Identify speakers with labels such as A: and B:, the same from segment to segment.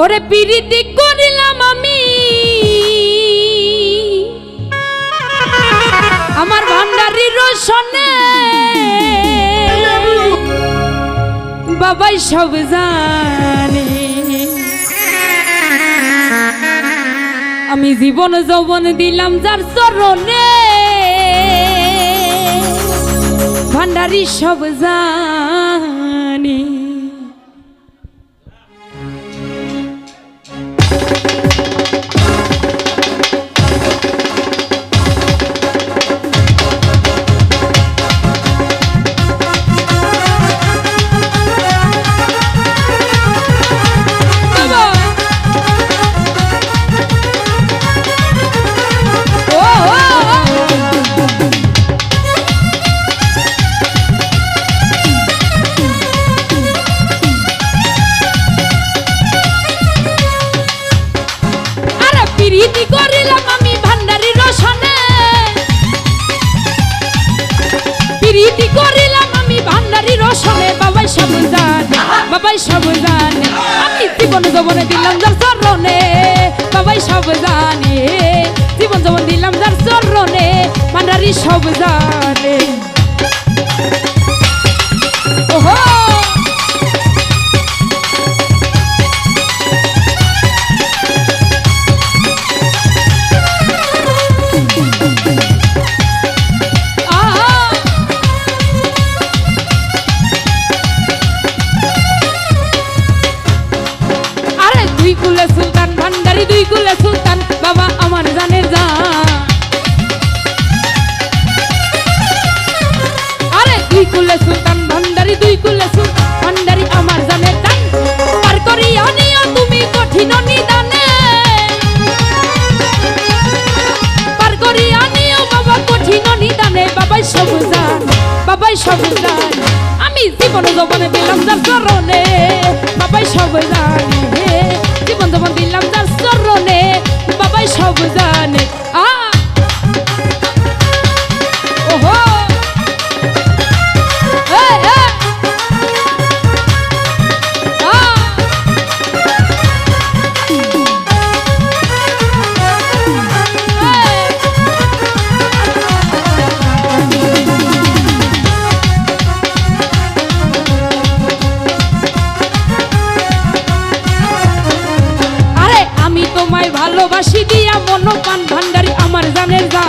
A: ওরে পিরিতি করিলাম আমি। আমার ভান্ডারির রোশনে। বাবাই সব জানে। আমি জীবন যৌবন দিলাম যার চরণে। ভান্ডারি সব জানে। বাবাই সব জানে আমি জীবন যৌবনে দিলাম যার চরণে। বাবাই সব জানে জীবন যৌবন দিলাম যার চরণে। মান্ডারি সব জানে কুলে সুলতান, ভান্ডারি দুই কুলে সুলতান, বাবা আমার জানের যা। আরে দুই কুলে সুলতান, ভান্ডারি দুই কুলে সুলতান, ভান্ডারি আমার জানের দান পার করি আনিও তুমি কঠিন নিদানে। পার করি আনিও বাবা কঠিন নিদানে। বাবাই সব জান, বাবাই সব জান। আমি জীবন যৌবনে দিলাম যার চরণে। ভালোবাসি দিয়া মন পান ভান্ডারি আমার জানের যা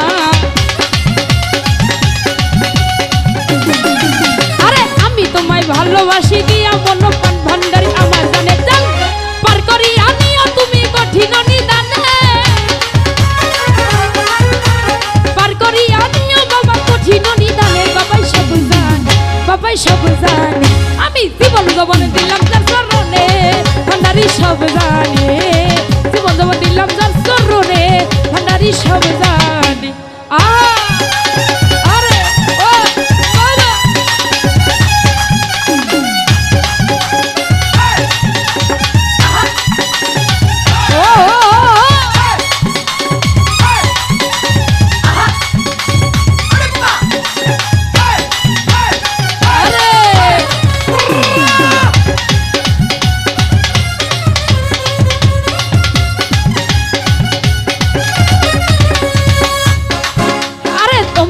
A: আরে, আমি তোমায় ভালোবাসি দিয়া মন পান ভান্ডারি আমার জানের জান। পার করি আমিও তুমি কঠিন সব জান আমি জীবন জবন দিলাম যার চরণে ভান্ডারি সব জানে।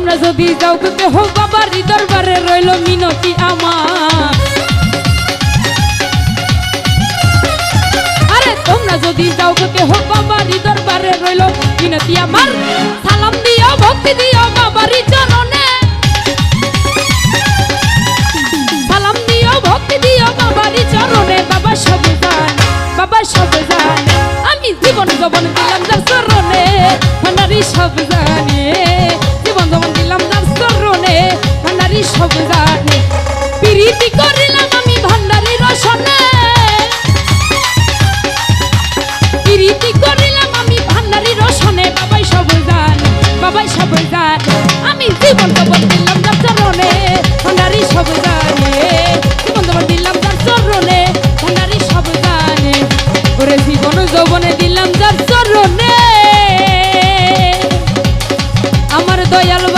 A: তোমরা যদি যাও তো হো বাবার দরবারে রইল মিনতি আমার। আরে তোমরা যদি যাও তো হো বাবার দরবারে রইল মিনতি আমার। সালাম দিও, ভক্তি দিও বাবারি চরণে। সালাম দিও, ভক্তি দিও বাবারি চরণে। বাবা সব জান বাবা সব জান আমি জীবন যৌবন দিলাম যার চরণে। সব জানে আমি ভান্ডারি রসনে বাবাই সব জান আমি জীবন কবর দিলাম তার চরণে, ভান্ডারি সব জানে। জীবন কবর দিলাম ওরে জীবন যৌবনে দিলাম তার চরণে। আমার দয়ালু